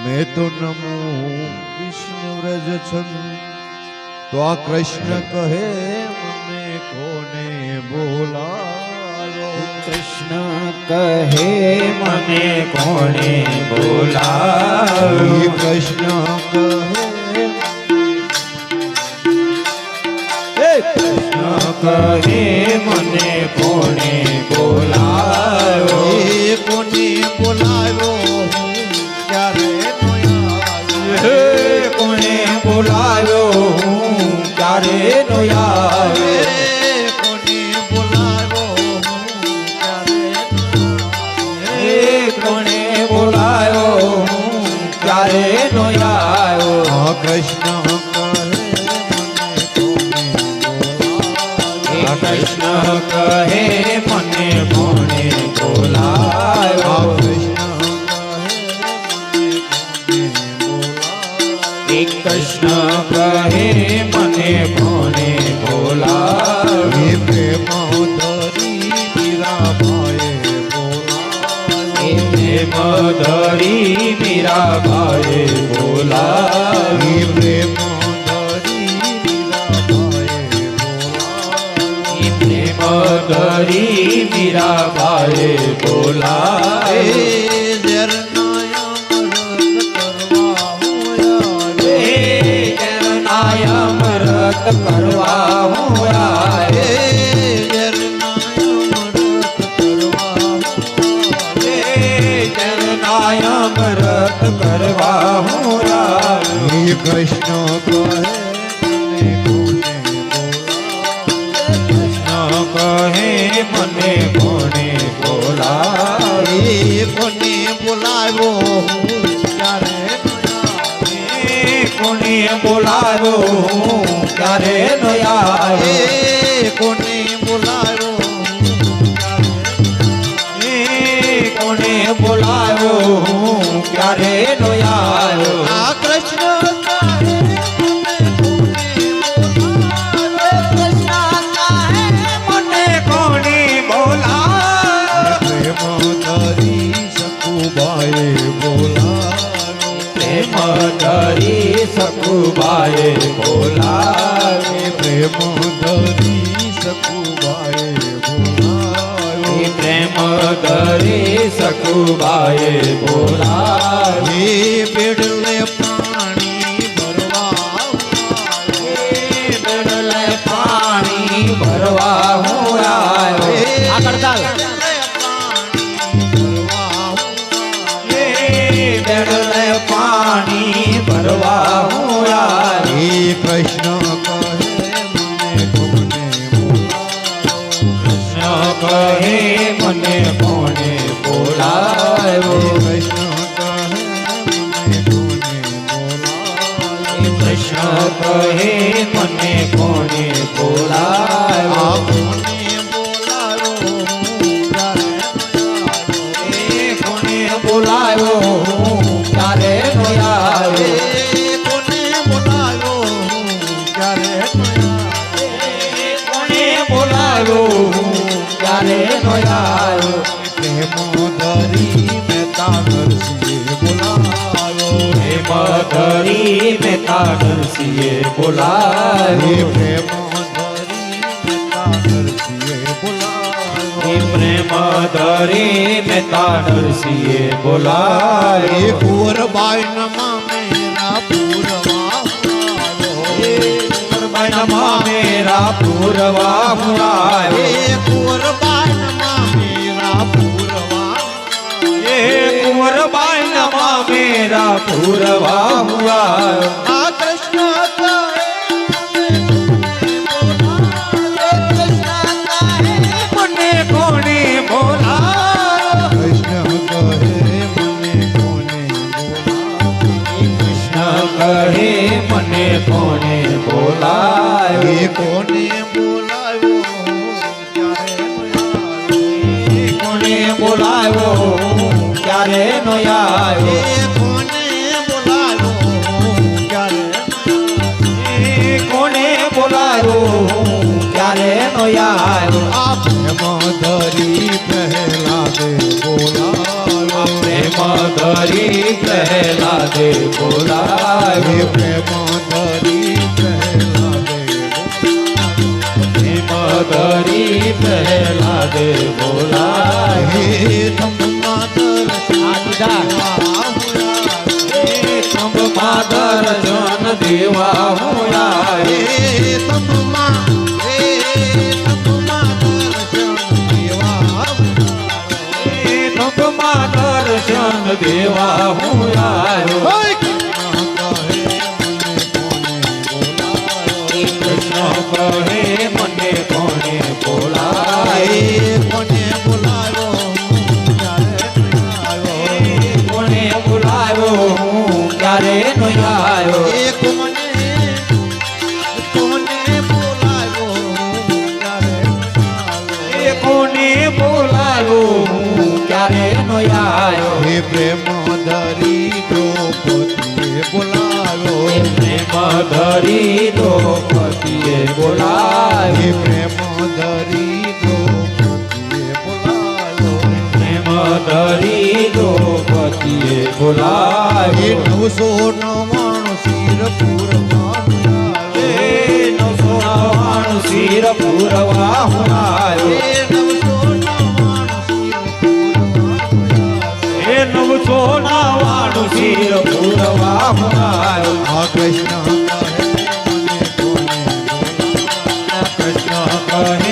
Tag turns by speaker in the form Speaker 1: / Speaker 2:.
Speaker 1: મેં તો નમો કૃષ્ણ વ્રજ છન તો આ કૃષ્ણ કહે મને કોને બોલાયો
Speaker 2: કૃષ્ણ કહે મને કોને બોલાવ્યો
Speaker 1: કૃષ્ણ કહે
Speaker 2: કૃષ્ણ કહે મને
Speaker 1: કોને
Speaker 2: બોલાવ્યો
Speaker 1: આ કૃષ્ણ કહે મને કોને બોલાયો?
Speaker 2: આ
Speaker 1: કૃષ્ણ કહે મને કોને બોલાયો?
Speaker 2: એ કૃષ્ણ કહે મને કોને બોલાવ્યો
Speaker 1: એ પ્રેમોદરી મીરાબાઈએ બોલાયો.
Speaker 2: એ મધરી મધરી મીરાબાએ બોલાવી
Speaker 1: કરવા હું
Speaker 2: એ
Speaker 1: આવ્યો.
Speaker 2: ચરણાય અમૃત કરવા હું
Speaker 1: એ હું ક્યારે નો એ કોને
Speaker 2: એ કોને બોલાવો ક્યારે નો આવ્યો ધરી સકુબાએ બોલાવે
Speaker 1: પ્રેમ ધરી સકુબાએ બોલાવ્યો.
Speaker 2: એ પ્રેમ ધરી સકુબાએ બોલાવે
Speaker 1: કહે
Speaker 2: નો આવ્યો એ મધરી મેતા નરસિંહે બોલાવ્યો એ પ્રેમ ધરી મેતા નરસિંહે બોલાવ્યો
Speaker 1: કુંવરબાઈ નમા મેરા પૂરવા
Speaker 2: મનમાં મેરા પૂરવા
Speaker 1: એ કુંવરબાઈ નમા મેરા પૂરવા
Speaker 2: એ કુંવરબાઈ નમા મેરા પૂરવા હું બોલાવ્યો
Speaker 1: ક્યારે
Speaker 2: નો આવ્યો
Speaker 1: કોને બોલાવ્યો ક્યારે
Speaker 2: કોને બોલાવ્યો ક્યારે નો આવ્યો
Speaker 1: આપણે મધરી પહેલા દે બોલાવ્યો
Speaker 2: આપણે મધરી
Speaker 1: પહેલા દે બોલાવ્યો મધરી
Speaker 2: પહેલા પહેલા રાધે બોલા
Speaker 1: હે તમ માધર
Speaker 2: તમ માધર જન દેવા હોયા
Speaker 1: હે તમ દર્શન દેવા
Speaker 2: હું આવ્યો
Speaker 1: કૃષ્ણ પ્રેમ ધરી દો પતિએ બોલાવી
Speaker 2: પ્રેમ ધરી દો
Speaker 1: પતિએ
Speaker 2: બોલાવો
Speaker 1: પ્રેમ ધરી
Speaker 2: દો
Speaker 1: પતિએ
Speaker 2: બોલાવી
Speaker 1: નવસો નવાણું
Speaker 2: શિરપુરમાં નવસો
Speaker 1: નવાણું
Speaker 2: શિરપુરમાં હુનાવે સોનાવાળું શિર પૂરવા
Speaker 1: મારું કૃષ્ણ
Speaker 2: કૃષ્ણ કહે